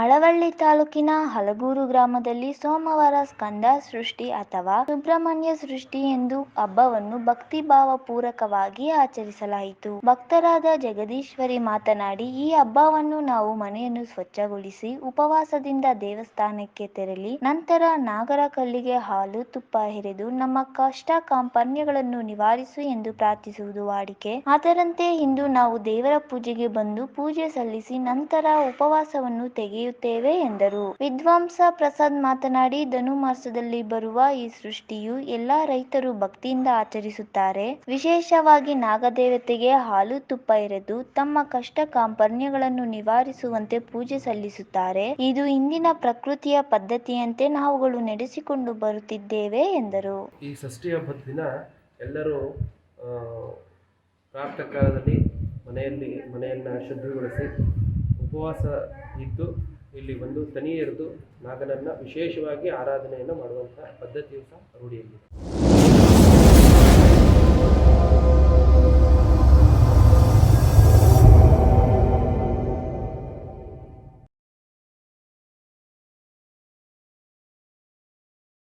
ಮಳವಳ್ಳಿ ತಾಲೂಕಿನ ಹಲಗೂರು ಗ್ರಾಮದಲ್ಲಿ ಸೋಮವಾರ ಸ್ಕಂದ ಸೃಷ್ಟಿ ಅಥವಾ ಸುಬ್ರಹ್ಮಣ್ಯ ಸೃಷ್ಟಿ ಎಂದು ಹಬ್ಬವನ್ನು ಭಕ್ತಿಭಾವ ಪೂರಕವಾಗಿ ಆಚರಿಸಲಾಯಿತು. ಭಕ್ತರಾದ ಜಗದೀಶ್ವರಿ ಮಾತನಾಡಿ, ಈ ಹಬ್ಬವನ್ನು ನಾವು ಮನೆಯನ್ನು ಸ್ವಚ್ಛಗೊಳಿಸಿ ಉಪವಾಸದಿಂದ ದೇವಸ್ಥಾನಕ್ಕೆ ತೆರಳಿ, ನಂತರ ನಾಗರ ಕಲ್ಲಿಗೆ ಹಾಲು ತುಪ್ಪ ಹೆರೆದು ನಮ್ಮ ಕಷ್ಟ ಕಾಂಪನ್ಯಗಳನ್ನು ನಿವಾರಿಸು ಎಂದು ಪ್ರಾರ್ಥಿಸುವುದು ವಾಡಿಕೆ. ಅದರಂತೆ ಇಂದು ನಾವು ದೇವರ ಪೂಜೆಗೆ ಬಂದು ಪೂಜೆ ಸಲ್ಲಿಸಿ, ನಂತರ ಉಪವಾಸವನ್ನು ತೆಗೆಯುತ್ತೇವೆ ಎಂದರು. ವಿದ್ವಾಂಸ ಪ್ರಸಾದ್ ಮಾತನಾಡಿ ಧನುಮಾಸದಲ್ಲಿ ಬರುವ ಈ ಸೃಷ್ಟಿಯು ಎಲ್ಲಾ ರೈತರು ಭಕ್ತಿಯಿಂದ ಆಚರಿಸುತ್ತಾರೆ. ವಿಶೇಷವಾಗಿ ನಾಗದೇವತೆಗೆ ಹಾಲು ತುಪ್ಪ ಎರೆದು ತಮ್ಮ ಕಷ್ಟ ಕಾಂಪರ್ಣ್ಯಗಳನ್ನು ನಿವಾರಿಸುವಂತೆ ಪೂಜೆ ಸಲ್ಲಿಸುತ್ತಾರೆ. ಇದು ಇಂದಿನ ಪ್ರಕೃತಿಯ ಪದ್ಧತಿಯಂತೆ ನಾವುಗಳು ನಡೆಸಿಕೊಂಡು ಬರುತ್ತಿದ್ದೇವೆ ಎಂದರು. ಈ ಷಷ್ಠಿ ಹಬ್ಬದ ದಿನ ಎಲ್ಲರೂ ಪ್ರಾಪ್ತ ಕಾಲದಲ್ಲಿ ಮನೆಯಲ್ಲಿ ಮನೆಯನ್ನು ಶುದ್ಧಿಗೊಳಿಸಿ ಉಪವಾಸ ಇದ್ದು ಇಲ್ಲಿ ಒಂದು ತನಿ ನಾಗನನ್ನ ನಾಗನನ್ನು ವಿಶೇಷವಾಗಿ ಆರಾಧನೆಯನ್ನು ಮಾಡುವಂತಹ ಪದ್ಧತಿಯು ಸಹ ರೂಢಿಯಲ್ಲಿದೆ.